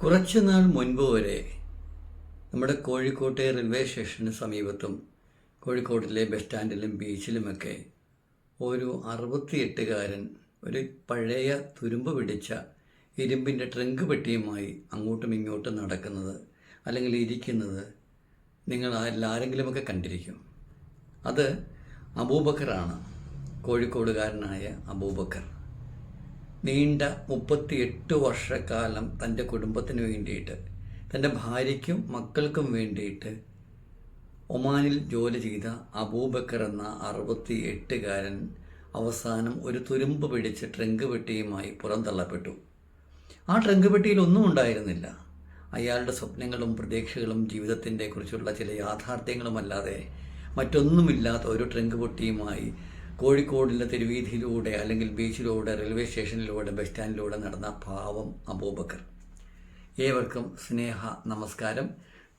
കുറച്ചു നാൾ മുൻപ് വരെ നമ്മുടെ കോഴിക്കോട്ടെ റെയിൽവേ സ്റ്റേഷന് സമീപത്തും കോഴിക്കോട്ടിലെ ബസ് സ്റ്റാൻഡിലും ബീച്ചിലുമൊക്കെ ഒരു അറുപത്തിയെട്ടുകാരൻ ഒരു പഴയ തുരുമ്പ് പിടിച്ച ഇരുമ്പിന്റെ ട്രങ്ക് പെട്ടിയുമായി അങ്ങോട്ടും ഇങ്ങോട്ടും നടക്കുന്നത് അല്ലെങ്കിൽ ഇരിക്കുന്നത് നിങ്ങൾ ആരെങ്കിലുമൊക്കെ കണ്ടിരിക്കും. അത് അബൂബക്കറാണ്. കോഴിക്കോടുകാരനായ അബൂബക്കർ. നീണ്ട മുപ്പത്തിയെട്ട് വർഷക്കാലം തന്റെ കുടുംബത്തിന് വേണ്ടിയിട്ട് തന്റെ ഭാര്യയ്ക്കും മക്കൾക്കും വേണ്ടിയിട്ട് ഒമാനിൽ ജോലി ചെയ്ത അബൂബക്കർ എന്ന അറുപത്തി എട്ടുകാരൻ അവസാനം ഒരു തുരുമ്പ് പിടിച്ച് ട്രങ്ക് പെട്ടിയുമായി പുറന്തള്ളപ്പെട്ടു. ആ ട്രങ്ക് പെട്ടിയിൽ ഒന്നും ഉണ്ടായിരുന്നില്ല. അയാളുടെ സ്വപ്നങ്ങളും പ്രതീക്ഷകളും ജീവിതത്തിന്റെ കുറിച്ചുള്ള ചില യാഥാർത്ഥ്യങ്ങളുമല്ലാതെ മറ്റൊന്നുമില്ലാത്ത ഒരു ട്രങ്ക് പെട്ടിയുമായി കോഴിക്കോടിലെ തെരുവീതിയിലൂടെ അല്ലെങ്കിൽ ബീച്ചിലൂടെ റെയിൽവേ സ്റ്റേഷനിലൂടെ ബസ് സ്റ്റാൻഡിലൂടെ നടന്ന പാവം അബൂബക്കർ. ഏവർക്കും സ്നേഹ നമസ്കാരം.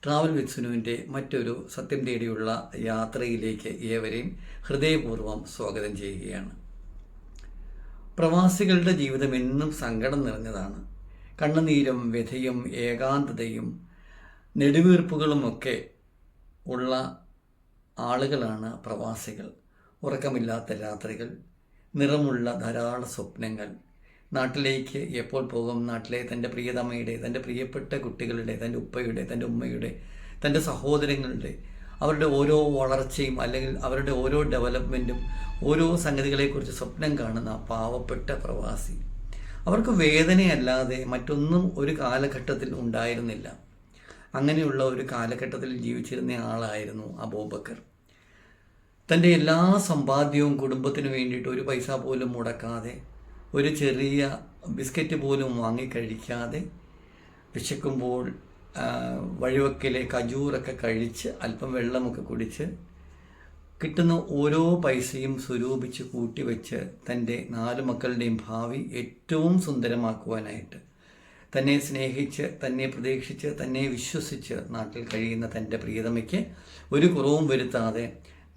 ട്രാവൽ വിത്ത് സുനുവിന്റെ മറ്റൊരു സത്യം തേടിയുള്ള യാത്രയിലേക്ക് ഏവരെയും ഹൃദയപൂർവം സ്വാഗതം ചെയ്യുകയാണ്. പ്രവാസികളുടെ ജീവിതം എന്നും സങ്കടം നിറഞ്ഞതാണ്. കണ്ണുനീരും വ്യഥയും ഏകാന്തതയും നെടുവീർപ്പുകളുമൊക്കെ ഉള്ള ആളുകളാണ് പ്രവാസികൾ. ഉറക്കമില്ലാത്ത രാത്രികൾ നിറമുള്ള ധാരാളം സ്വപ്നങ്ങൾ നാട്ടിലേക്ക് എപ്പോൾ പോകും നാട്ടിലെ തന്റെ പ്രിയതമ്മയുടെ തന്റെ പ്രിയപ്പെട്ട കുട്ടികളുടെ തന്റെ ഉപ്പയുടെ തന്റെ ഉമ്മയുടെ തന്റെ സഹോദരങ്ങളുടെ അവരുടെ ഓരോ വളർച്ചയും അല്ലെങ്കിൽ അവരുടെ ഓരോ ഡെവലപ്മെന്റും ഓരോ സംഗതികളെക്കുറിച്ച് സ്വപ്നം കാണുന്ന പാവപ്പെട്ട പ്രവാസി. അവർക്ക് വേദനയല്ലാതെ മറ്റൊന്നും ഒരു കാലഘട്ടത്തിൽ ഉണ്ടായിരുന്നില്ല. അങ്ങനെയുള്ള ഒരു കാലഘട്ടത്തിൽ ജീവിച്ചിരുന്ന ആളായിരുന്നു അബൂബക്കർ. തന്റെ എല്ലാ സമ്പാദ്യവും കുടുംബത്തിന് വേണ്ടിയിട്ട് ഒരു പൈസ പോലും മുടക്കാതെ ഒരു ചെറിയ ബിസ്ക്കറ്റ് പോലും വാങ്ങിക്കഴിക്കാതെ വിശക്കുമ്പോൾ വഴിവക്കിലെ കജൂറൊക്കെ കഴിച്ച് അല്പം വെള്ളമൊക്കെ കുടിച്ച് കിട്ടുന്ന ഓരോ പൈസയും സ്വരൂപിച്ച് കൂട്ടിവെച്ച് തന്റെ നാല് മക്കളുടെയും ഭാവി ഏറ്റവും സുന്ദരമാക്കുവാനായിട്ട് തന്നെ സ്നേഹിച്ച് തന്നെ പ്രതീക്ഷിച്ച് തന്നെ വിശ്വസിച്ച് നാട്ടിൽ കഴിയുന്ന തന്റെ പ്രിയതമയ്ക്ക് ഒരു കുറവും വരുത്താതെ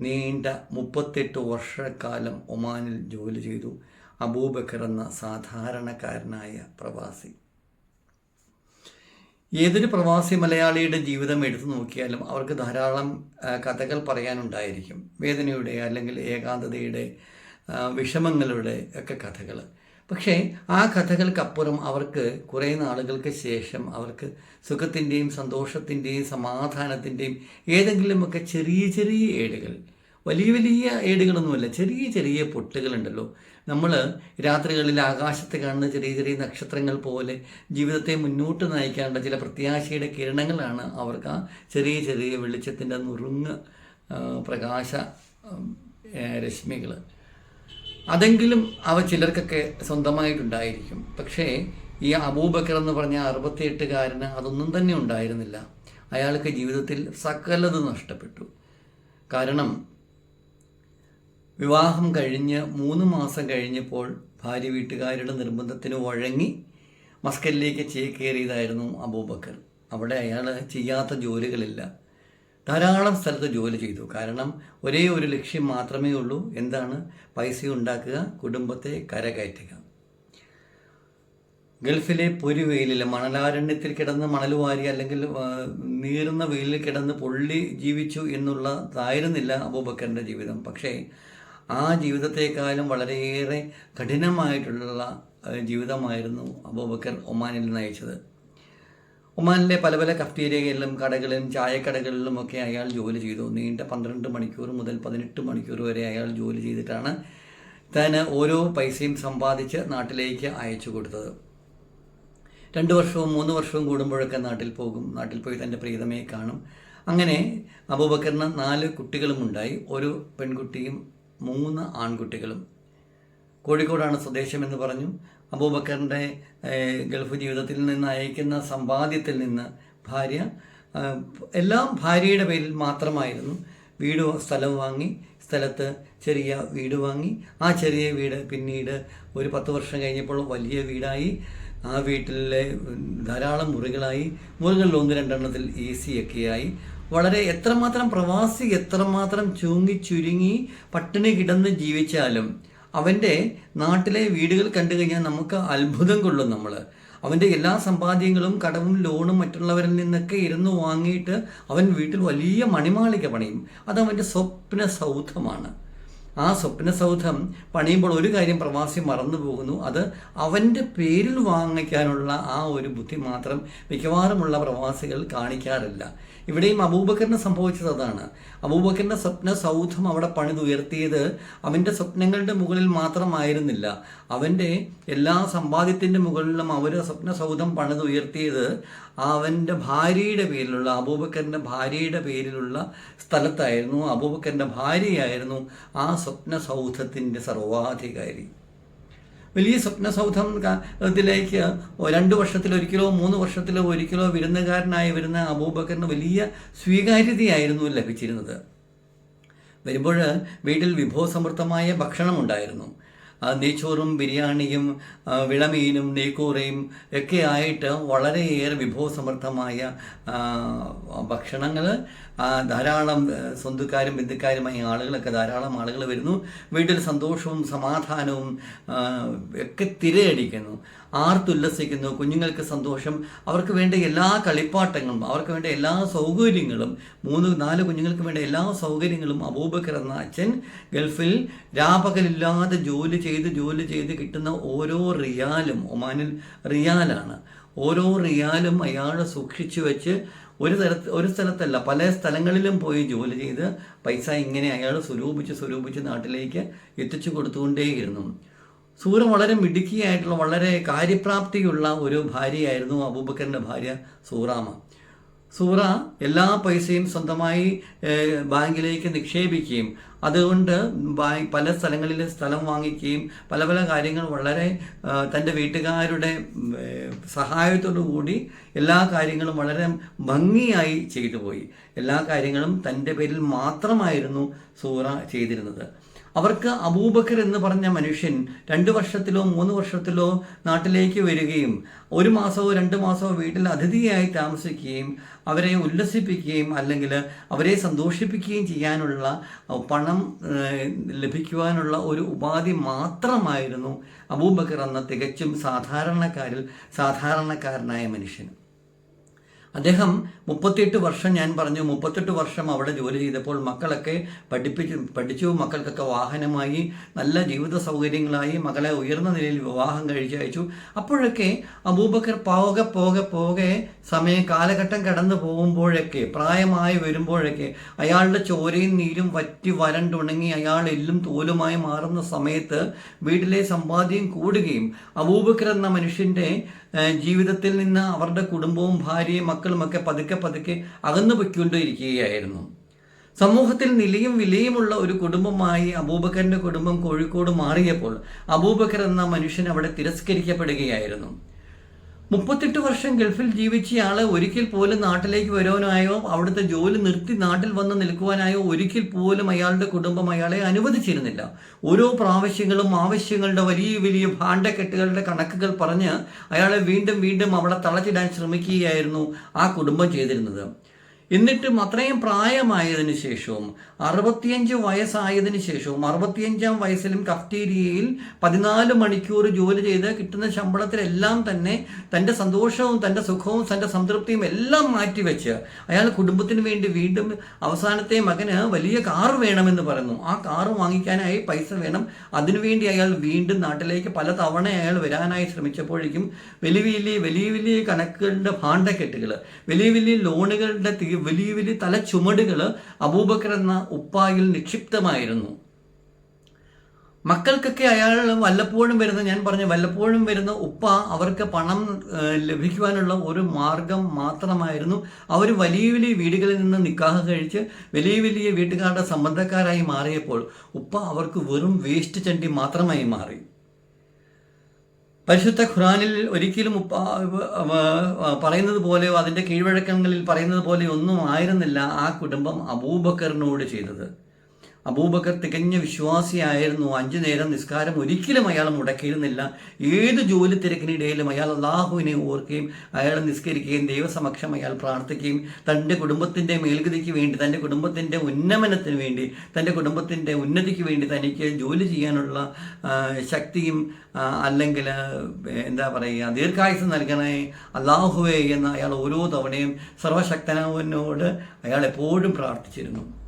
നീണ്ട മുപ്പത്തെട്ട് വർഷക്കാലം ഒമാനിൽ ജോലി ചെയ്തു. അബൂബക്കർ എന്ന സാധാരണക്കാരനായ പ്രവാസി. ഏതൊരു പ്രവാസി മലയാളിയുടെ ജീവിതം എടുത്തു നോക്കിയാലും അവർക്ക് ധാരാളം കഥകൾ പറയാനുണ്ടായിരിക്കും. വേദനയുടെ അല്ലെങ്കിൽ ഏകാന്തതയുടെ വിഷമങ്ങളുടെ ഒക്കെ കഥകൾ. പക്ഷേ ആ കഥകൾക്കപ്പുറം അവർക്ക് കുറേ നാളുകൾക്ക് ശേഷം അവർക്ക് സുഖത്തിന്റെയും സന്തോഷത്തിന്റെയും സമാധാനത്തിന്റെയും ഏതെങ്കിലുമൊക്കെ ചെറിയ ചെറിയ ഏടുകൾ വലിയ വലിയ ഏടുകളൊന്നുമല്ല ചെറിയ ചെറിയ പൊട്ടുകളുണ്ടല്ലോ. നമ്മൾ രാത്രികളിൽ ആകാശത്ത് കാണുന്ന ചെറിയ ചെറിയ നക്ഷത്രങ്ങൾ പോലെ ജീവിതത്തെ മുന്നോട്ട് നയിക്കാനുള്ള ചില പ്രത്യാശയുടെ കിരണങ്ങളാണ് അവർക്ക് ആ ചെറിയ ചെറിയ വെളിച്ചത്തിന്റെ നുറുങ്ങ് പ്രകാശ രശ്മികൾ അതെങ്കിലും അവ ചിലർക്കൊക്കെ സ്വന്തമായിട്ടുണ്ടായിരിക്കും. പക്ഷേ ഈ അബൂബക്കർ എന്ന് പറഞ്ഞ അറുപത്തിയെട്ടുകാരന് അതൊന്നും തന്നെ ഉണ്ടായിരുന്നില്ല. അയാൾക്ക് ജീവിതത്തിൽ സകലത് നഷ്ടപ്പെട്ടു. കാരണം വിവാഹം കഴിഞ്ഞ് മൂന്ന് മാസം കഴിഞ്ഞപ്പോൾ ഭാര്യ വീട്ടുകാരുടെ നിർബന്ധത്തിന് വഴങ്ങി മസ്കലിലേക്ക് ചേക്കേറിയതായിരുന്നു അബൂബക്കർ. അവിടെ അയാൾ ചെയ്യാത്ത ജോലികളില്ല. ധാരാളം സ്ഥലത്ത് ജോലി ചെയ്തു. കാരണം ഒരേ ഒരു ലക്ഷ്യം മാത്രമേ ഉള്ളൂ. എന്താണ്? പൈസ ഉണ്ടാക്കുക കുടുംബത്തെ കരകയറ്റുക. ഗൾഫിലെ പൊരുവെയിലിൽ മണലാരണ്യത്തിൽ കിടന്ന് മണൽ വാരി അല്ലെങ്കിൽ നീറുന്ന വെയിലിൽ കിടന്ന് പൊള്ളി ജീവിച്ചു എന്നുള്ളതായിരുന്നില്ല അബൂബക്കറിന്റെ ജീവിതം. പക്ഷേ ആ ജീവിതത്തെക്കാളും വളരെയേറെ കഠിനമായിട്ടുള്ള ജീവിതമായിരുന്നു അബൂബക്കർ ഒമാനിൽ നയിച്ചത്. ഒമാനിലെ പല പല കഫ്റ്റീരിയകളിലും കടകളിലും ചായക്കടകളിലും ഒക്കെ അയാൾ ജോലി ചെയ്തു. നീണ്ട പന്ത്രണ്ട് മണിക്കൂർ മുതൽ പതിനെട്ട് മണിക്കൂർ വരെ അയാൾ ജോലി ചെയ്തിട്ടാണ് താൻ ഓരോ പൈസയും സമ്പാദിച്ച് നാട്ടിലേക്ക് അയച്ചു കൊടുത്തത്. രണ്ട് വർഷവും മൂന്ന് വർഷവും കൂടുമ്പോഴൊക്കെ നാട്ടിൽ പോകും. നാട്ടിൽ പോയി തന്റെ പ്രീതമയെ കാണും. അങ്ങനെ അബൂബക്കറിന് നാല് കുട്ടികളുമുണ്ടായി. ഒരു പെൺകുട്ടിയും മൂന്ന് ആൺകുട്ടികളും. കോഴിക്കോടാണ് സ്വദേശമെന്ന് പറഞ്ഞു. അബൂബക്കറിന്റെ ഗൾഫ് ജീവിതത്തിൽ നിന്ന് അയക്കുന്ന സമ്പാദ്യത്തിൽ നിന്ന് ഭാര്യ എല്ലാം ഭാര്യയുടെ പേരിൽ മാത്രമായിരുന്നു. വീട് സ്ഥലം വാങ്ങി സ്ഥലത്ത് ചെറിയ വീട് വാങ്ങി. ആ ചെറിയ വീട് പിന്നീട് ഒരു പത്ത് വർഷം കഴിഞ്ഞപ്പോൾ വലിയ വീടായി. ആ വീട്ടിലെ ധാരാളം മുറികളായി. മുറികളിൽ ഒന്ന് രണ്ടെണ്ണത്തിൽ എ സി ഒക്കെയായി വളരെ എത്രമാത്രം പ്രവാസി എത്രമാത്രം ചൂങ്ങി ചുരുങ്ങി പട്ടിണി കിടന്ന് ജീവിച്ചാലും അവന്റെ നാട്ടിലെ വീടുകൾ കണ്ടു കഴിഞ്ഞാൽ നമുക്ക് അത്ഭുതം കൊള്ളും നമ്മൾ അവന്റെ എല്ലാ സമ്പാദ്യങ്ങളും കടവും ലോണും മറ്റുള്ളവരിൽ നിന്നൊക്കെ ഇരുന്ന് വാങ്ങിയിട്ട് അവൻ വീട്ടിൽ വലിയ മണിമാളിക പണിയും. അത് അവന്റെ സ്വപ്ന സൗധമാണ്. ആ സ്വപ്ന സൗധം പണിയുമ്പോൾ ഒരു കാര്യം പ്രവാസി മറന്നു പോകുന്നു. അത് അവന്റെ പേരിൽ വാങ്ങിക്കാനുള്ള ആ ഒരു ബുദ്ധി മാത്രം മിക്കവാറുമുള്ള പ്രവാസികൾ കാണിക്കാറില്ല. ഇവിടെയും അബൂബക്കറിന് സംഭവിച്ചത് അതാണ്. അബൂബക്കറിന്റെ സ്വപ്ന സൗധം അവിടെ പണിതുയർത്തിയത് അവന്റെ സ്വപ്നങ്ങളുടെ മുകളിൽ മാത്രമായിരുന്നില്ല. അവന്റെ എല്ലാ സമ്പാദ്യത്തിന്റെ മുകളിലും അവർ സ്വപ്ന സൗധം പണിതുയർത്തിയത് അവന്റെ ഭാര്യയുടെ പേരിലുള്ള അബൂബക്കറിന്റെ ഭാര്യയുടെ പേരിലുള്ള സ്ഥലത്തായിരുന്നു. അബൂബക്കറിന്റെ ഭാര്യയായിരുന്നു ആ സ്വപ്ന സൗധത്തിന്റെ സർവാധികാരി വലിയ സ്വപ്നസൗധം ഇതിലേക്ക് രണ്ട് വർഷത്തിലൊരിക്കലോ മൂന്ന് വർഷത്തിലോ ഒരിക്കലോ വിരുന്നുകാരനായി വരുന്ന അബൂബക്കറിന് വലിയ സ്വീകാര്യതയായിരുന്നു ലഭിച്ചിരുന്നത്. വരുമ്പോൾ വീട്ടിൽ വിഭവസമൃദ്ധമായ ഭക്ഷണമുണ്ടായിരുന്നു നെയ്ച്ചോറും ബിരിയാണിയും വിളമീനും നെയ്ക്കൂറയും ഒക്കെ ആയിട്ട് വളരെയേറെ വിഭവസമൃദ്ധമായ ഭക്ഷണങ്ങൾ ധാരാളം സ്വന്തക്കാരും ബന്ധുക്കാരുമായ ആളുകളൊക്കെ ധാരാളം ആളുകൾ വരുന്നു. വീട്ടിൽ സന്തോഷവും സമാധാനവും ഒക്കെ തിരയടിക്കുന്നു. ആർത്തുല്ലസിക്കുന്നു കുഞ്ഞുങ്ങൾക്ക് സന്തോഷം. അവർക്ക് വേണ്ട എല്ലാ കളിപ്പാട്ടങ്ങളും അവർക്ക് വേണ്ട എല്ലാ സൗകര്യങ്ങളും മൂന്ന് നാല് കുഞ്ഞുങ്ങൾക്ക് വേണ്ട എല്ലാ സൗകര്യങ്ങളും അബൂബക്കർ എന്ന അച്ഛൻ ഗൾഫിൽ രാപകലില്ലാതെ ജോലി ചെയ്ത് ജോലി ചെയ്ത് കിട്ടുന്ന ഓരോ റിയാലും ഒമാനിൽ റിയാലാണ്. ഓരോ റിയാലും അയാൾ സൂക്ഷിച്ചു വെച്ച് ഒരു തരത്ത് ഒരു സ്ഥലത്തല്ല പല സ്ഥലങ്ങളിലും പോയി ജോലി ചെയ്ത് പൈസ ഇങ്ങനെ അയാൾ സ്വരൂപിച്ച് സ്വരൂപിച്ച് നാട്ടിലേക്ക് എത്തിച്ചു കൊടുത്തുകൊണ്ടേയിരുന്നു. സൂറ വളരെ മിടുക്കിയായിട്ടുള്ള വളരെ കാര്യപ്രാപ്തിയുള്ള ഒരു ഭാര്യയായിരുന്നു അബൂബക്കറിന്റെ ഭാര്യ സൂറാമ. സൂറ എല്ലാ പൈസയും സ്വന്തമായി ബാങ്കിലേക്ക് നിക്ഷേപിക്കുകയും അതുകൊണ്ട് പല സ്ഥലങ്ങളിൽ സ്ഥലം വാങ്ങിക്കുകയും പല പല കാര്യങ്ങൾ വളരെ തന്റെ വീട്ടുകാരുടെ സഹായത്തോടു കൂടി എല്ലാ കാര്യങ്ങളും വളരെ ഭംഗിയായി ചെയ്തു പോയി. എല്ലാ കാര്യങ്ങളും തന്റെ പേരിൽ മാത്രമായിരുന്നു സൂറ ചെയ്തിരുന്നത്. അവർക്ക് അബൂബക്കർ എന്ന് പറഞ്ഞ മനുഷ്യൻ രണ്ട് വർഷത്തിലോ മൂന്ന് വർഷത്തിലോ നാട്ടിലേക്ക് വരികയും ഒരു മാസമോ രണ്ട് മാസമോ വീട്ടിൽ അതിഥിയായി താമസിക്കുകയും അവരെ ഉല്ലസിപ്പിക്കുകയും അല്ലെങ്കിൽ അവരെ സന്തോഷിപ്പിക്കുകയും ചെയ്യാനുള്ള പണം ലഭിക്കുവാനുള്ള ഒരു ഉപാധി മാത്രമായിരുന്നു അബൂബക്കർ എന്ന തികച്ചും സാധാരണക്കാരിൽ സാധാരണക്കാരനായ മനുഷ്യൻ അദ്ദേഹം മുപ്പത്തിയെട്ട് വർഷം ഞാൻ പറഞ്ഞു മുപ്പത്തെട്ട് വർഷം അവിടെ ജോലി ചെയ്തപ്പോൾ മക്കളൊക്കെ പഠിപ്പിച്ചു പഠിച്ചു മക്കൾക്കൊക്കെ വാഹനമായി നല്ല ജീവിത സൗകര്യങ്ങളായി മകളെ ഉയർന്ന നിലയിൽ വിവാഹം കഴിച്ചയച്ചു. അപ്പോഴൊക്കെ അബൂബക്കർ പോകെ പോകെ പോകെ സമയം കാലഘട്ടം കടന്നു പോകുമ്പോഴൊക്കെ പ്രായമായി വരുമ്പോഴൊക്കെ അയാളുടെ ചോരയും നീരും വറ്റി വരണ്ടുണങ്ങി അയാൾ എല്ലും തോലുമായി മാറുന്ന സമയത്ത് വീട്ടിലെ സമ്പാദ്യം കൂടുകയും അബൂബക്കർ എന്ന മനുഷ്യന്റെ ജീവിതത്തിൽ നിന്ന് അവരുടെ കുടുംബവും ഭാര്യയും മക്കളുമൊക്കെ പതുക്കെ പതുക്കെ അകന്നു പൊയ്ക്കൊണ്ടിരിക്കുകയായിരുന്നു. സമൂഹത്തിൽ നിലയും വിലയുമുള്ള ഒരു കുടുംബമായി അബൂബക്കറിന്റെ കുടുംബം കോഴിക്കോട് മാറിയപ്പോൾ അബൂബക്കർ എന്ന മനുഷ്യൻ അവിടെ തിരസ്കരിക്കപ്പെടുകയായിരുന്നു. മുപ്പത്തെട്ട് വർഷം ഗൾഫിൽ ജീവിച്ചയാൾ ഒരിക്കൽ പോലും നാട്ടിലേക്ക് വരുവാനായോ അവിടുത്തെ ജോലി നിർത്തി നാട്ടിൽ വന്ന് നിൽക്കുവാനായോ ഒരിക്കൽ പോലും അയാളുടെ കുടുംബം അയാളെ അനുവദിച്ചിരുന്നില്ല. ഓരോ പ്രാവശ്യങ്ങളും ആവശ്യങ്ങളുടെ വലിയ വലിയ ഭാണ്ഡക്കെട്ടുകളുടെ കണക്കുകൾ പറഞ്ഞ് അയാളെ വീണ്ടും വീണ്ടും അവളെ തളച്ചിടാൻ ശ്രമിക്കുകയായിരുന്നു ആ കുടുംബം ചെയ്തിരുന്നത്. എന്നിട്ടും അത്രയും പ്രായമായതിനു ശേഷവും അറുപത്തിയഞ്ച് വയസ്സായതിനു ശേഷവും അറുപത്തിയഞ്ചാം വയസ്സിലും കഫ്റ്റീരിയയിൽ പതിനാല് മണിക്കൂർ ജോലി ചെയ്ത് കിട്ടുന്ന ശമ്പളത്തിലെല്ലാം തന്നെ തന്റെ സന്തോഷവും തന്റെ സുഖവും തന്റെ സംതൃപ്തിയും എല്ലാം മാറ്റിവെച്ച് അയാൾ കുടുംബത്തിന് വേണ്ടി വീണ്ടും അവസാനത്തെ മകന് വലിയ കാറ് വേണമെന്ന് പറയുന്നു. ആ കാർ വാങ്ങിക്കാനായി പൈസ വേണം. അതിനുവേണ്ടി അയാൾ വീണ്ടും നാട്ടിലേക്ക് പല തവണ അയാൾ വരാനായി ശ്രമിച്ചപ്പോഴേക്കും വലിയ വലിയ വലിയ വലിയ കണക്കുകളുടെ ഭാണ്ഡക്കെട്ടുകൾ വലിയ വലിയ ലോണുകളുടെ തി- വലിയ വലിയ തല ചുമടുകൾ അബൂബക്കർ എന്ന ഉപ്പായിൽ നിക്ഷിപ്തമായിരുന്നു. മക്കൾക്കൊക്കെ അയാൾ വല്ലപ്പോഴും വരുന്ന ഞാൻ പറഞ്ഞു വല്ലപ്പോഴും വരുന്ന ഉപ്പ അവർക്ക് പണം ലഭിക്കുവാനുള്ള ഒരു മാർഗം മാത്രമായിരുന്നു. അവർ വലിയ വലിയ വീടുകളിൽ നിന്ന് നിക്കാഹ് കഴിച്ച് വലിയ വലിയ വീട്ടുകാരുടെ സംബന്ധക്കാരായി മാറിയപ്പോൾ ഉപ്പ അവർക്ക് വെറും വേസ്റ്റ് ചണ്ടി മാത്രമായി മാറി. പരിശുദ്ധ ഖുറാനിൽ ഒരിക്കലും പറയുന്നത് പോലെയോ അതിന്റെ കീഴ്വഴക്കങ്ങളിൽ പറയുന്നത് പോലെയോ ഒന്നും ആയിരുന്നില്ല ആ കുടുംബം അബൂബക്കറിനോട് ചെയ്തത്. അബൂബക്കർ തികഞ്ഞ വിശ്വാസിയായിരുന്നു. അഞ്ചു നേരം നിസ്കാരം ഒരിക്കലും അയാൾ മുടക്കിയിരുന്നില്ല. ഏത് ജോലി തിരക്കിനിടയിലും അയാൾ അള്ളാഹുവിനെ ഓർക്കുകയും അയാൾ നിസ്കരിക്കുകയും ദൈവസമക്ഷം അയാൾ പ്രാർത്ഥിക്കുകയും തന്റെ കുടുംബത്തിന്റെ മേൽഗതിക്ക് വേണ്ടി തന്റെ കുടുംബത്തിന്റെ ഉന്നമനത്തിന് വേണ്ടി തന്റെ കുടുംബത്തിന്റെ ഉന്നതിക്ക് വേണ്ടി തനിക്ക് ജോലി ചെയ്യാനുള്ള ശക്തിയും അല്ലെങ്കിൽ എന്താ പറയുക ദീർഘായുസ് നൽകണേ അള്ളാഹുവേ എന്ന് അയാൾ ഓരോ തവണയും സർവശക്തനാവനോട് അയാൾ എപ്പോഴും പ്രാർത്ഥിച്ചിരുന്നു.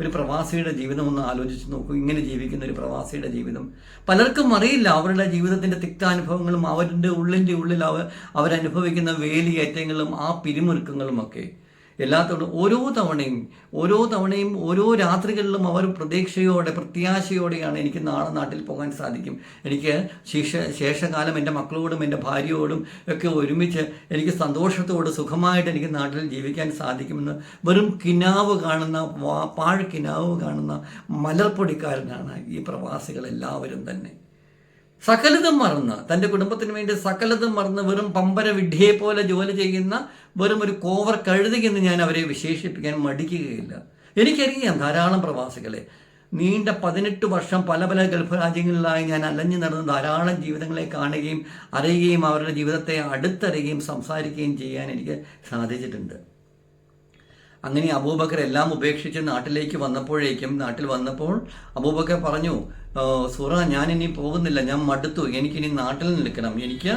ഒരു പ്രവാസിയുടെ ജീവിതം ഒന്ന് ആലോചിച്ച് നോക്കൂ. ഇങ്ങനെ ജീവിക്കുന്ന ഒരു പ്രവാസിയുടെ ജീവിതം. പലർക്കും അറിയില്ല അവരുടെ ജീവിതത്തിന്റെ തിക്താനുഭവങ്ങളും അവരുടെ ഉള്ളിന്റെ ഉള്ളിൽ അവർ അവരനുഭവിക്കുന്ന വേലിയേറ്റങ്ങളും ആ പിരിമുറുക്കങ്ങളും ഒക്കെ എല്ലാത്തോടും ഓരോ തവണയും ഓരോ തവണയും ഓരോ രാത്രികളിലും അവർ പ്രതീക്ഷയോടെ പ്രത്യാശയോടെയാണ് എനിക്ക് നാളെ നാട്ടിൽ പോകാൻ സാധിക്കും. എനിക്ക് ശേഷ ശേഷകാലം എന്റെ മക്കളോടും എന്റെ ഭാര്യയോടും ഒക്കെ ഒരുമിച്ച് എനിക്ക് സന്തോഷത്തോട് സുഖമായിട്ട് എനിക്ക് നാട്ടിൽ ജീവിക്കാൻ സാധിക്കുമെന്ന് വെറും കിനാവ് കാണുന്ന പാഴ് കിനാവ് കാണുന്ന മലർപ്പൊടിക്കാരനാണ് ഈ പ്രവാസികൾ എല്ലാവരും തന്നെ. സകലതും മറന്ന് തന്റെ കുടുംബത്തിന് വേണ്ടി സകലതും മറന്ന് വെറും പമ്പര വിഡ്ഢിയെ പോലെ ജോലി ചെയ്യുന്ന വെറും ഒരു കോവർ കഴുതിയെന്ന് ഞാൻ അവരെ വിശേഷിപ്പിക്കാൻ മടിക്കുകയില്ല. എനിക്കറിയാം ധാരാളം പ്രവാസികളെ. നീണ്ട പതിനെട്ട് വർഷം പല പല ഗൾഫ് രാജ്യങ്ങളിലായി ഞാൻ അലഞ്ഞു നടന്ന് ധാരാളം ജീവിതങ്ങളെ കാണുകയും അറിയുകയും അവരുടെ ജീവിതത്തെ അടുത്തറിയുകയും സംസാരിക്കുകയും ചെയ്യാൻ എനിക്ക് സാധിച്ചിട്ടുണ്ട്. അങ്ങനെ അബൂബക്കർ എല്ലാം ഉപേക്ഷിച്ച് നാട്ടിലേക്ക് വന്നപ്പോഴേക്കും നാട്ടിൽ വന്നപ്പോൾ അബൂബക്കർ പറഞ്ഞു "ആ, സുറ ഞാൻ ഇനി പോകുന്നില്ല. ഞാൻ മടുത്തു. എനിക്ക് ഇനി നാട്ടിൽ നിൽക്കണം. എനിക്ക്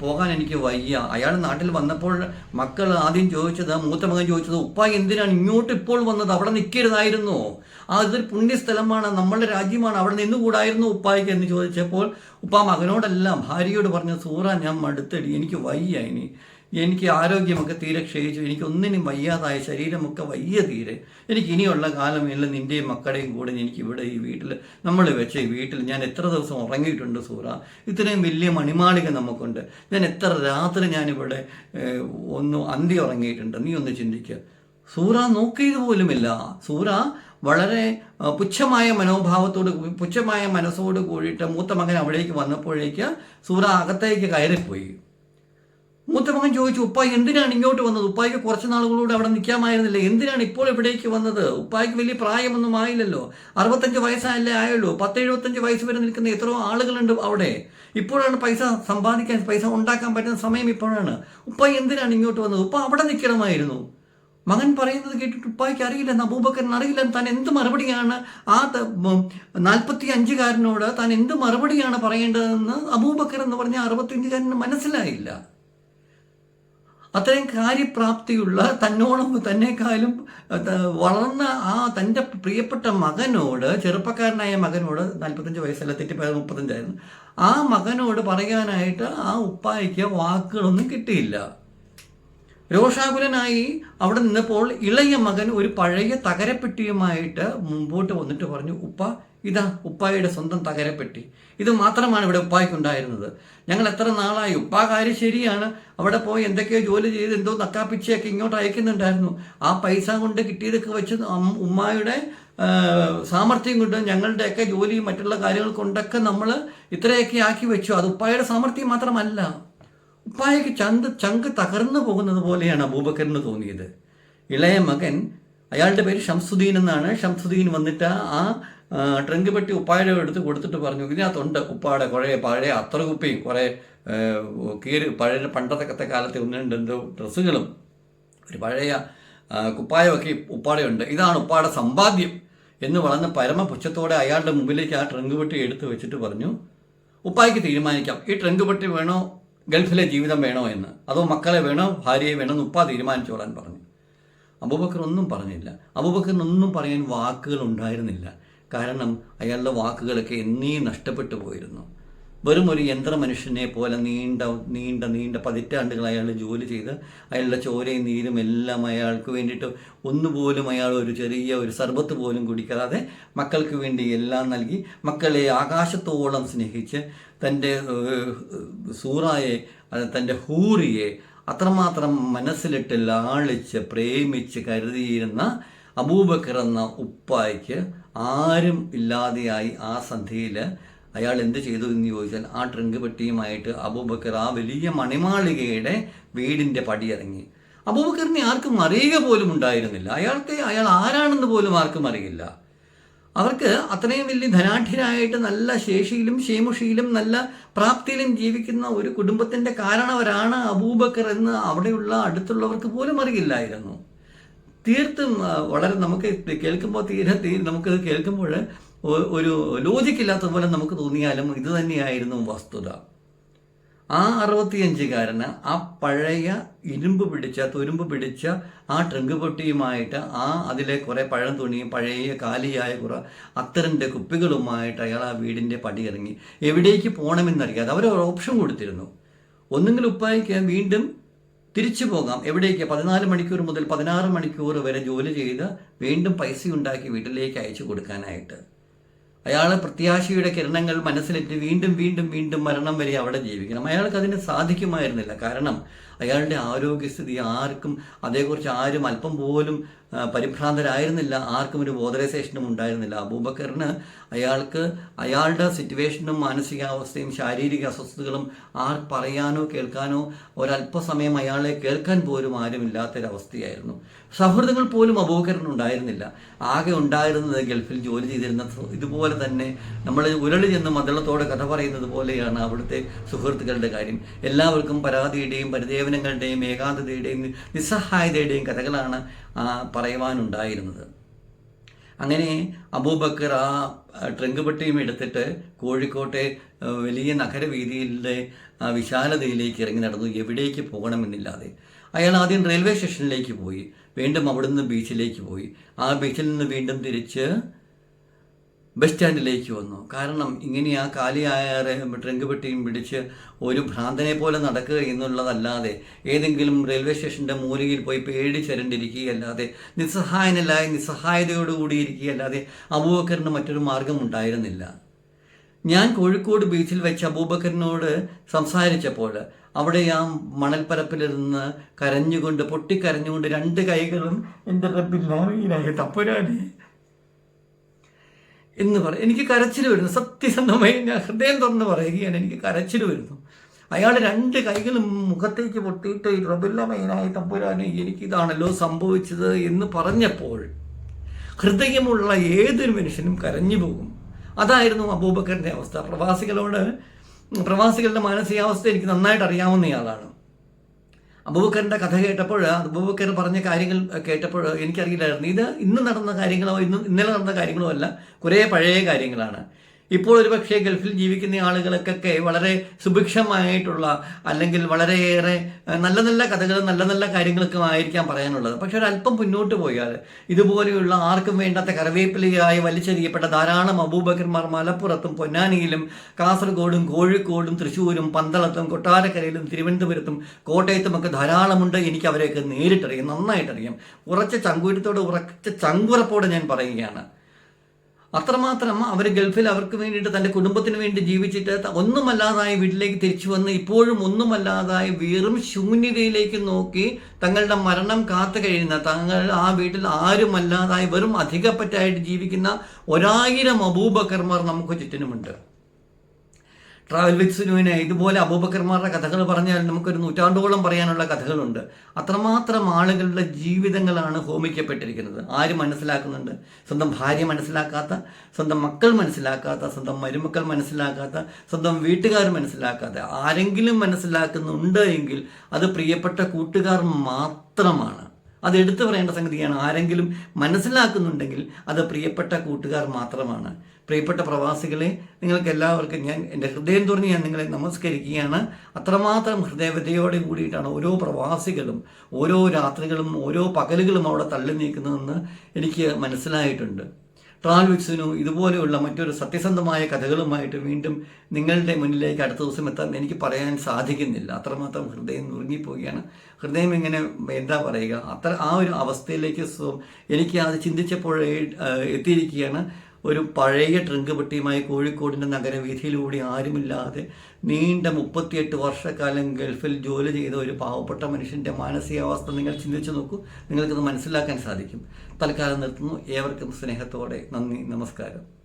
പോകാൻ എനിക്ക് വയ്യ. അയാൾ നാട്ടിൽ വന്നപ്പോൾ മക്കൾ ആദ്യം ചോദിച്ചത് മൂത്ത മകൻ ചോദിച്ചത് ഉപ്പ എന്തിനാണ് ഇങ്ങോട്ട് ഇപ്പോൾ വന്നത്? അവിടെ നിൽക്കരുതായിരുന്നു. ആ ഇതൊരു പുണ്യസ്ഥലമാണ്. നമ്മളുടെ രാജ്യമാണ്. അവിടെ നിന്നുകൂടായിരുന്നു ഉപ്പായിക്ക്? എന്ന് ചോദിച്ചപ്പോൾ ഉപ്പ മകനോടല്ല ഭാര്യയോട് പറഞ്ഞു സൂറ ഞാൻ മടുത്തടി. എനിക്ക് വയ്യ ഇനി. എനിക്ക് ആരോഗ്യമൊക്കെ തീരെ ക്ഷയിച്ചു. എനിക്ക് ഒന്നിനും വയ്യാതായ ശരീരമൊക്കെ വയ്യ തീരെ. എനിക്ക് ഇനിയുള്ള കാലം എല്ലാം നിന്റെയും മക്കളുടെയും കൂടെ എനിക്ക് ഇവിടെ ഈ വീട്ടിൽ നമ്മൾ വെച്ച ഈ വീട്ടിൽ ഞാൻ എത്ര ദിവസം ഉറങ്ങിയിട്ടുണ്ട് സൂറ. ഇത്രയും വലിയ മണിമാളിക നമുക്കുണ്ട്. ഞാൻ എത്ര രാത്രി ഞാനിവിടെ ഒന്ന് അന്തി ഉറങ്ങിയിട്ടുണ്ട്. നീ ഒന്ന് ചിന്തിക്കുക സൂറ നോക്കിയത് പോലുമില്ല. സൂറ വളരെ പുച്ഛമായ മനോഭാവത്തോട് പുച്ഛമായ മനസ്സോട് കൂടിയിട്ട് മൂത്ത മകൻ അവിടേക്ക് വന്നപ്പോഴേക്ക് സൂറ അകത്തേക്ക് കയറിപ്പോയി. മൂത്ത മകൻ ചോദിച്ചു ഉപ്പായി എന്തിനാണ് ഇങ്ങോട്ട് വന്നത്? ഉപ്പായിക്ക് കുറച്ച് നാളുകളൂടെ അവിടെ നിൽക്കാമായിരുന്നില്ല. എന്തിനാണ് ഇപ്പോൾ ഇവിടേക്ക് വന്നത്? ഉപ്പായിക്ക് വലിയ പ്രായമൊന്നും ആയില്ലല്ലോ. അറുപത്തഞ്ച് വയസ്സായല്ലേ ആയുള്ളൂ. പത്ത് എഴുപത്തഞ്ച് വയസ്സ് വരെ നിൽക്കുന്ന എത്രയോ ആളുകളുണ്ട് അവിടെ. ഇപ്പോഴാണ് പൈസ സമ്പാദിക്കാൻ പൈസ ഉണ്ടാക്കാൻ പറ്റുന്ന സമയം ഇപ്പോഴാണ്. ഉപ്പായി എന്തിനാണ് ഇങ്ങോട്ട് വന്നത്? ഉപ്പ അവിടെ നിൽക്കണമായിരുന്നു. മകൻ പറയുന്നത് കേട്ടിട്ട് ഉപ്പായ്ക്ക് അറിയില്ല. അബൂബക്കറിന് അറിയില്ല. താൻ എന്ത് മറുപടിയാണ് ആ നാൽപ്പത്തി അഞ്ചുകാരനോട് താൻ എന്ത് മറുപടിയാണ് പറയേണ്ടതെന്ന് അബൂബക്കർ എന്ന് പറഞ്ഞ അറുപത്തിയഞ്ചുകാരന് മനസ്സിലായില്ല. അത്രയും കാര്യപ്രാപ്തിയുള്ള തന്നോളം തന്നെക്കാളും വളർന്ന ആ തന്റെ പ്രിയപ്പെട്ട മകനോട് ചെറുപ്പക്കാരനായ മകനോട് നാൽപ്പത്തഞ്ച് വയസ്സല്ല തെറ്റിപ്പോയത് മുപ്പത്തഞ്ചായിരുന്നു. ആ മകനോട് പറയാനായിട്ട് ആ ഉപ്പായിക്ക് വാക്കുകളൊന്നും കിട്ടിയില്ല. രോഷാകുലനായി അവിടെ നിന്നപ്പോൾ ഇളയ മകൻ ഒരു പഴയ തകരപ്പെട്ടിയുമായിട്ട് മുമ്പോട്ട് വന്നിട്ട് പറഞ്ഞു ഉപ്പ ഇതാ ഉപ്പായുടെ സ്വന്തം തകരപ്പെട്ടി. ഇത് മാത്രമാണ് ഇവിടെ ഉപ്പായ്ക്കുണ്ടായിരുന്നത് ഞങ്ങൾ എത്ര നാളായി? ഉപ്പാ കാര്യം ശരിയാണ്. അവിടെ പോയി എന്തൊക്കെയോ ജോലി ചെയ്ത് എന്തോ നക്കാപ്പിച്ചയൊക്കെ ഇങ്ങോട്ട് അയക്കുന്നുണ്ടായിരുന്നു. ആ പൈസ കൊണ്ട് കിട്ടിയതൊക്കെ വെച്ച് ഉമ്മായുടെ സാമർഥ്യം കൊണ്ട് ഞങ്ങളുടെയൊക്കെ ജോലിയും മറ്റുള്ള കാര്യങ്ങൾ കൊണ്ടൊക്കെ നമ്മൾ ഇത്രയൊക്കെ ആക്കി വെച്ചു. അത് ഉപ്പായുടെ സാമർഥ്യം മാത്രമല്ല. ഉപ്പായക്ക് ചന്ത് ചങ്ക് തകർന്നു പോകുന്നത് പോലെയാണ് അബൂബക്കറിന് തോന്നിയത്. ഇളയ മകൻ അയാളുടെ പേര് ഷംസുദ്ദീൻ എന്നാണ്. ഷംസുദ്ദീൻ വന്നിട്ട് ആ ട്രങ്ക് പെട്ടി ഉപ്പായുടെ എടുത്ത് കൊടുത്തിട്ട് പറഞ്ഞു ഇതിനകത്തുണ്ട് ഉപ്പാടെ കുറേ പഴയ അത്ര കുപ്പിയും കുറേ കീര് പഴയ പണ്ടത്തെ കാലത്തെ ഒന്ന് രണ്ട് ഡ്രസ്സുകളും ഒരു പഴയ കുപ്പായമൊക്കെ ഉപ്പാടെയുണ്ട് ഇതാണ് ഉപ്പാടെ സമ്പാദ്യം. എന്ന് പറഞ്ഞ് പരമപുച്ഛത്തോടെ അയാളുടെ മുമ്പിലേക്ക് ആ ട്രങ്ക് പെട്ടി എടുത്ത് വെച്ചിട്ട് പറഞ്ഞു ഉപ്പായ്ക്ക് തീരുമാനിക്കാം. ഈ ട്രങ്ക് പെട്ടി വേണോ? ഗൾഫിലെ ജീവിതം വേണോ എന്ന്? അതോ മക്കളെ വേണോ ഭാര്യയെ വേണോ എന്ന് ഉപ്പ തീരുമാനിച്ചോളാൻ പറഞ്ഞു. അബൂബക്കർ ഒന്നും പറഞ്ഞില്ല. അബൂബക്കറിനൊന്നും പറയാൻ വാക്കുകൾ ഉണ്ടായിരുന്നില്ല. കാരണം അയാളുടെ വാക്കുകളൊക്കെ എന്നീ നഷ്ടപ്പെട്ടു പോയിരുന്നു. വെറും ഒരു യന്ത്രമനുഷ്യനെ പോലെ നീണ്ട നീണ്ട നീണ്ട പതിറ്റാണ്ടുകൾ അയാൾ ജോലി ചെയ്ത് അയാളുടെ ചോരയും നീരും എല്ലാം അയാൾക്ക് വേണ്ടിയിട്ട് ഒന്നുപോലും അയാൾ ഒരു ചെറിയ ഒരു സർബത്ത് പോലും കുടിക്കാതെ മക്കൾക്ക് വേണ്ടി എല്ലാം നൽകി മക്കളെ ആകാശത്തോളം സ്നേഹിച്ച് തന്റെ സൂറായെ തന്റെ ഹൂറിയെ അത്രമാത്രം മനസ്സിലിട്ട് ലാളിച്ച് പ്രേമിച്ച് കരുതിയിരുന്ന അബൂബക്കർ എന്ന ഉപ്പായ്ക്ക് ആരും ഇല്ലാതെയായി ആ സന്ധ്യയിൽ അയാൾ എന്ത് ചെയ്തു എന്ന് ചോദിച്ചാൽ ആ ട്രിങ്ക് പെട്ടിയുമായിട്ട് അബൂബക്കർ ആ വലിയ മണിമാളികയുടെ വീടിന്റെ പടിയിറങ്ങി അബൂബക്കറിനെ ആർക്കും അറിയുക പോലും ഉണ്ടായിരുന്നില്ല. അയാൾക്ക് അയാൾ ആരാണെന്ന് പോലും ആർക്കും അറിയില്ല. അവർക്ക് അത്രയും വലിയ ധനാഢ്യരായിട്ട് നല്ല ശേഷിയിലും ക്ഷേമുഷിയിലും നല്ല പ്രാപ്തിയിലും ജീവിക്കുന്ന ഒരു കുടുംബത്തിന്റെ കാരണവരാണ് അബൂബക്കർ എന്ന് അവിടെയുള്ള അടുത്തുള്ളവർക്ക് പോലും അറിയില്ലായിരുന്നു. തീർത്തും വളരെ നമുക്ക് കേൾക്കുമ്പോൾ തീരെ നമുക്ക് കേൾക്കുമ്പോൾ ഒരു ലോജിക്കില്ലാത്ത പോലെ നമുക്ക് തോന്നിയാലും ഇത് തന്നെയായിരുന്നു വസ്തുത. ആ അറുപത്തിയഞ്ചുകാരന് ആ പഴയ ഇരുമ്പ് പിടിച്ച തുരുമ്പ് പിടിച്ച ആ ട്രങ്ക് പൊട്ടിയുമായിട്ട് ആ അതിലെ കുറേ പഴം തുണിയും പഴയ കാലിയായ കുറേ അത്തരന്റെ കുപ്പികളുമായിട്ട് അയാൾ ആ വീടിന്റെ പടി ഇറങ്ങി. എവിടേക്ക് പോകണമെന്നറിയാതെ അവർ ഓപ്ഷൻ കൊടുത്തിരുന്നു. ഒന്നുകിൽ ഉപ്പായിക്ക് വീണ്ടും തിരിച്ചു പോകാം. എവിടേക്ക്? പതിനാല് മണിക്കൂർ മുതൽ പതിനാറ് മണിക്കൂർ വരെ ജോലി ചെയ്ത് വീണ്ടും പൈസ ഉണ്ടാക്കി വീട്ടിലേക്ക് അയച്ചു കൊടുക്കാനായിട്ട്. അയാൾ പ്രത്യാശയുടെ കിരണങ്ങൾ മനസ്സിലിട്ട് വീണ്ടും വീണ്ടും വീണ്ടും മരണം വരെ അവിടെ ജീവിക്കണം. അയാൾക്ക് അതിന് സാധിക്കുമായിരുന്നില്ല. കാരണം അയാളുടെ ആരോഗ്യസ്ഥിതി ആർക്കും അതേക്കുറിച്ച് ആരും അല്പം പോലും പരിഭ്രാന്തരായിരുന്നില്ല. ആർക്കും ഒരു ബോധരൈസേഷനും ഉണ്ടായിരുന്നില്ല. അബൂബക്കറിന് അയാൾക്ക് അയാളുടെ സിറ്റുവേഷനും മാനസികാവസ്ഥയും ശാരീരിക അസ്വസ്ഥതകളും ആർ പറയാനോ കേൾക്കാനോ ഒരല്പസമയം അയാളെ കേൾക്കാൻ പോലും ആരുമില്ലാത്തൊരവസ്ഥയായിരുന്നു. സൗഹൃദങ്ങൾ പോലും അബൂബക്കറിന് ഉണ്ടായിരുന്നില്ല ആകെ ഉണ്ടായിരുന്നത് ഗൾഫിൽ ജോലി ചെയ്തിരുന്ന ഇതുപോലെ തന്നെ നമ്മൾ ഉരളി ചെന്ന് മദ്ദളത്തോടെ കഥ പറയുന്നത് പോലെയാണ് അവിടുത്തെ സുഹൃത്തുക്കളുടെ കാര്യം. എല്ലാവർക്കും പരാതിയുടെയും പരിദേവനങ്ങളുടെയും ഏകാന്തതയുടെയും നിസ്സഹായതയുടെയും കഥകളാണ് പറയുവാനുണ്ടായിരുന്നത്. അങ്ങനെ അബൂബക്കർ ആ ട്രങ്ക് പെട്ടിയും എടുത്തിട്ട് കോഴിക്കോട്ടെ വലിയ നഗരവീതിയിലെ വിശാലതയിലേക്ക് ഇറങ്ങി നടന്നു. എവിടേക്ക് പോകണമെന്നില്ലാതെ. അയാൾ ആദ്യം റെയിൽവേ സ്റ്റേഷനിലേക്ക് പോയി. വീണ്ടും അവിടുന്ന് ബീച്ചിലേക്ക് പോയി. ആ ബീച്ചിൽ നിന്ന് വീണ്ടും തിരിച്ച് ബസ് സ്റ്റാൻഡിലേക്ക് വന്നു. കാരണം ഇങ്ങനെ ആ കാലിയായ ട്രങ്ക് പെട്ടിയും പിടിച്ച് ഒരു ഭ്രാന്തനെ പോലെ നടക്കുക എന്നുള്ളതല്ലാതെ ഏതെങ്കിലും റെയിൽവേ സ്റ്റേഷന്റെ മൂലയിൽ പോയി പേടിച്ചരണ്ടിരിക്കുകയല്ലാതെ നിസ്സഹായനല്ലായ നിസ്സഹായതയോടുകൂടി ഇരിക്കുകയല്ലാതെ അബൂബക്കറിന് മറ്റൊരു മാർഗം ഉണ്ടായിരുന്നില്ല ഞാൻ കോഴിക്കോട് ബീച്ചിൽ വെച്ച് അബൂബക്കറിനോട് സംസാരിച്ചപ്പോൾ അവിടെ ആ മണൽപ്പരപ്പിലിരുന്ന് കരഞ്ഞുകൊണ്ട് പൊട്ടിക്കരഞ്ഞുകൊണ്ട് രണ്ട് കൈകളും എന്റെ റബ്ബില്ലാതെ തപ്പുരാനെ. എന്ന് പറയും എനിക്ക് കരച്ചിൽ വരുന്നു. സത്യസന്ധമായി ഞാൻ ഹൃദയം തുറന്ന് പറയുകയാണ്. എനിക്ക് കരച്ചിൽ വരുന്നു. അയാൾ രണ്ട് കൈകളും മുഖത്തേക്ക് പൊട്ടിയിട്ട് ഈ റബുല്ലമയനായ തമ്പുരാനെ എനിക്കിതാണല്ലോ സംഭവിച്ചത് എന്ന് പറഞ്ഞപ്പോൾ ഹൃദയമുള്ള ഏതൊരു മനുഷ്യനും കരഞ്ഞു പോകും. അതായിരുന്നു അബൂബക്കറിന്റെ അവസ്ഥ. പ്രവാസികളോട് പ്രവാസികളുടെ മാനസികാവസ്ഥ എനിക്ക് നന്നായിട്ട് അറിയാവുന്നയാളാണ് അബൂബക്കറിന്റെ കഥ കേട്ടപ്പോൾ അബൂബക്കർ പറഞ്ഞ കാര്യങ്ങൾ കേട്ടപ്പോൾ എനിക്കറിയില്ലായിരുന്നു. ഇത് ഇന്ന് നടന്ന കാര്യങ്ങളോ ഇന്ന് ഇന്നലെ നടന്ന കാര്യങ്ങളോ അല്ല കുറേ പഴയ കാര്യങ്ങളാണ്. ഇപ്പോൾ ഒരു പക്ഷേ ഗൾഫിൽ ജീവിക്കുന്ന ആളുകൾക്കൊക്കെ വളരെ സുഭിക്ഷമായിട്ടുള്ള അല്ലെങ്കിൽ വളരെയേറെ നല്ല നല്ല കഥകളും നല്ല നല്ല കാര്യങ്ങളൊക്കെ ആയിരിക്കാം പറയാനുള്ളത്. പക്ഷെ ഒരല്പം മുന്നോട്ട് പോയാൽ ഇതുപോലെയുള്ള ആർക്കും വേണ്ടാത്ത കറിവേപ്പിലയായി വലിച്ചെറിയപ്പെട്ട ധാരാളം അബൂബക്കർമാർ മലപ്പുറത്തും പൊന്നാനിയിലും കാസർഗോഡും കോഴിക്കോടും തൃശ്ശൂരും പന്തളത്തും കൊട്ടാരക്കരയിലും തിരുവനന്തപുരത്തും കോട്ടയത്തുമൊക്കെ ധാരാളമുണ്ട്. എനിക്ക് അവരെയൊക്കെ നേരിട്ടറിയാം നന്നായിട്ടറിയാം. ഉറച്ച ചങ്കൂരത്തോട് ഉറച്ച ചങ്കുറപ്പോടെ ഞാൻ പറയുകയാണ്. അത്രമാത്രം അവർ ഗൾഫിൽ അവർക്ക് വേണ്ടിയിട്ട് തന്റെ കുടുംബത്തിന് വേണ്ടി ജീവിച്ചിട്ട് ഒന്നുമല്ലാതായി വീട്ടിലേക്ക് തിരിച്ചു വന്ന് ഇപ്പോഴും ഒന്നുമല്ലാതായി വെറും ശൂന്യതയിലേക്ക് നോക്കി തങ്ങളുടെ മരണം കാത്തു കഴിയുന്ന തങ്ങൾ ആ വീട്ടിൽ ആരുമല്ലാതായി വെറും അധികപ്പറ്റായിട്ട് ജീവിക്കുന്ന ഒരായിരം അബൂബക്കർമാർ നമുക്ക് ചുറ്റിനുമുണ്ട്. ട്രാവൽ വിത്ത് സുനുവിന് ഇതുപോലെ അബൂബക്കർമാരുടെ കഥകൾ പറഞ്ഞാൽ നമുക്കൊരു നൂറ്റാണ്ടോളം പറയാനുള്ള കഥകളുണ്ട്. അത്രമാത്രം ആളുകളുടെ ജീവിതങ്ങളാണ് ഹോമിക്കപ്പെട്ടിരിക്കുന്നത്. ആര് മനസ്സിലാക്കുന്നുണ്ട്? സ്വന്തം ഭാര്യ മനസ്സിലാക്കാത്ത സ്വന്തം മക്കൾ മനസ്സിലാക്കാത്ത സ്വന്തം മരുമക്കൾ മനസ്സിലാക്കാത്ത സ്വന്തം വീട്ടുകാർ മനസ്സിലാക്കാത്ത ആരെങ്കിലും മനസ്സിലാക്കുന്നുണ്ട് എങ്കിൽ അത് പ്രിയപ്പെട്ട കൂട്ടുകാർ മാത്രമാണ്. അത് എടുത്തു പറയേണ്ട സംഗതിയാണ്. ആരെങ്കിലും മനസ്സിലാക്കുന്നുണ്ടെങ്കിൽ അത് പ്രിയപ്പെട്ട കൂട്ടുകാർ മാത്രമാണ്. പ്രിയപ്പെട്ട പ്രവാസികളെ നിങ്ങൾക്ക് എല്ലാവർക്കും ഞാൻ എന്റെ ഹൃദയം തുറന്ന് ഞാൻ നിങ്ങളെ നമസ്കരിക്കുകയാണ്. അത്രമാത്രം ഹൃദയവതയോടെ കൂടിയിട്ടാണ് ഓരോ പ്രവാസികളും ഓരോ രാത്രികളും ഓരോ പകലുകളും അവിടെ തള്ളി നീക്കുന്നതെന്ന് എനിക്ക് മനസ്സിലായിട്ടുണ്ട്. ട്രാൽവിക്സിനു ഇതുപോലെയുള്ള മറ്റൊരു സത്യസന്ധമായ കഥകളുമായിട്ട് വീണ്ടും നിങ്ങളുടെ മുന്നിലേക്ക് അടുത്ത ദിവസം എത്താൻ എനിക്ക് പറയാൻ സാധിക്കുന്നില്ല. അത്രമാത്രം ഹൃദയം നുറുങ്ങിപ്പോവുകയാണ്. ഹൃദയം എങ്ങനെ എന്താ പറയുക? അത്ര ആ ഒരു അവസ്ഥയിലേക്ക് എനിക്ക് അത് ചിന്തിച്ചപ്പോഴേ എത്തിയിരിക്കുകയാണ്. ഒരു പഴയ ട്രിങ്ക് പെട്ടിയുമായി കോഴിക്കോടിന്റെ നഗരവീഥിയിലൂടെ ആരുമില്ലാതെ നീണ്ട മുപ്പത്തിയെട്ട് വർഷക്കാലം ഗൾഫിൽ ജോലി ചെയ്ത ഒരു പാവപ്പെട്ട മനുഷ്യന്റെ മാനസികാവസ്ഥ നിങ്ങൾ ചിന്തിച്ചു നോക്കൂ. നിങ്ങൾക്കത് മനസ്സിലാക്കാൻ സാധിക്കും. തൽക്കാലം നിർത്തുന്നു. ഏവർക്കും സ്നേഹത്തോടെ നന്ദി. നമസ്കാരം.